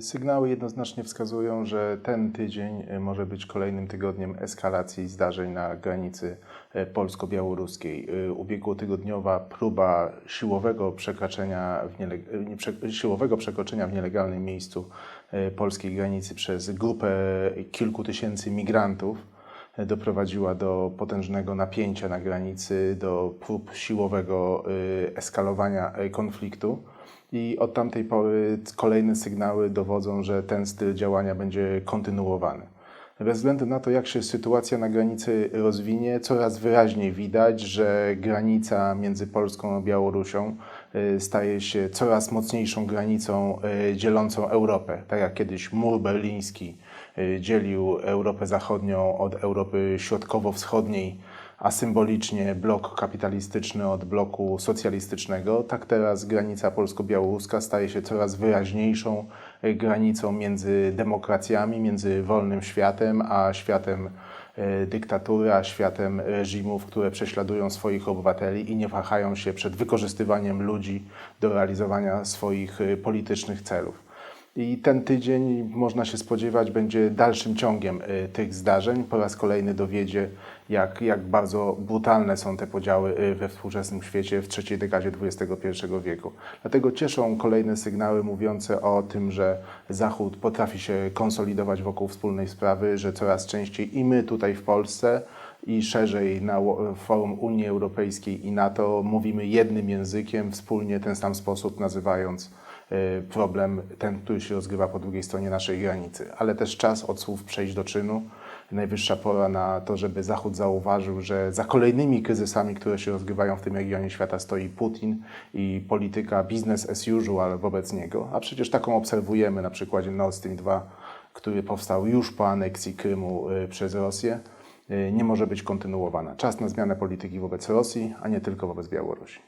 Sygnały jednoznacznie wskazują, że ten tydzień e, może być kolejnym tygodniem eskalacji zdarzeń na granicy e, polsko-białoruskiej. E, Ubiegłotygodniowa próba siłowego przekraczania w, niele- nie, prze- przekroczenia w nielegalnym miejscu polskiej granicy przez grupę kilku tysięcy migrantów doprowadziła do potężnego napięcia na granicy, do prób siłowego e, eskalowania e, konfliktu. I od tamtej pory kolejne sygnały dowodzą, że ten styl działania będzie kontynuowany. Bez względu na to, jak się sytuacja na granicy rozwinie, coraz wyraźniej widać, że granica między Polską a Białorusią y, staje się coraz mocniejszą granicą y, dzielącą Europę. Tak jak kiedyś mur berliński y, dzielił Europę Zachodnią od Europy Środkowo-Wschodniej, a symbolicznie blok kapitalistyczny od bloku socjalistycznego, tak teraz granica polsko-białoruska staje się coraz wyraźniejszą y, granicą między demokracjami, między wolnym światem, a światem y, dyktatury, a światem reżimów, które prześladują swoich obywateli i nie wahają się przed wykorzystywaniem ludzi do realizowania swoich y, politycznych celów. I ten tydzień, można się spodziewać, będzie dalszym ciągiem y, tych zdarzeń. Po raz kolejny dowiedzie, jak, jak bardzo brutalne są te podziały y, we współczesnym świecie w trzeciej dekadzie XXI wieku. Dlatego cieszą kolejne sygnały mówiące o tym, że Zachód potrafi się konsolidować wokół wspólnej sprawy, że coraz częściej i my tutaj w Polsce, i szerzej na forum Unii Europejskiej i NATO mówimy jednym językiem, wspólnie ten sam sposób nazywając y, problem, ten, który się rozgrywa po drugiej stronie naszej granicy. Ale też czas od słów przejść do czynu. Najwyższa pora na to, żeby Zachód zauważył, że za kolejnymi kryzysami, które się rozgrywają w tym regionie świata, stoi Putin i polityka business as usual wobec niego. A przecież taką obserwujemy na przykładzie Nord Stream 2, który powstał już po aneksji Krymu y, przez Rosję. Y, Nie może być kontynuowana. Czas na zmianę polityki wobec Rosji, a nie tylko wobec Białorusi.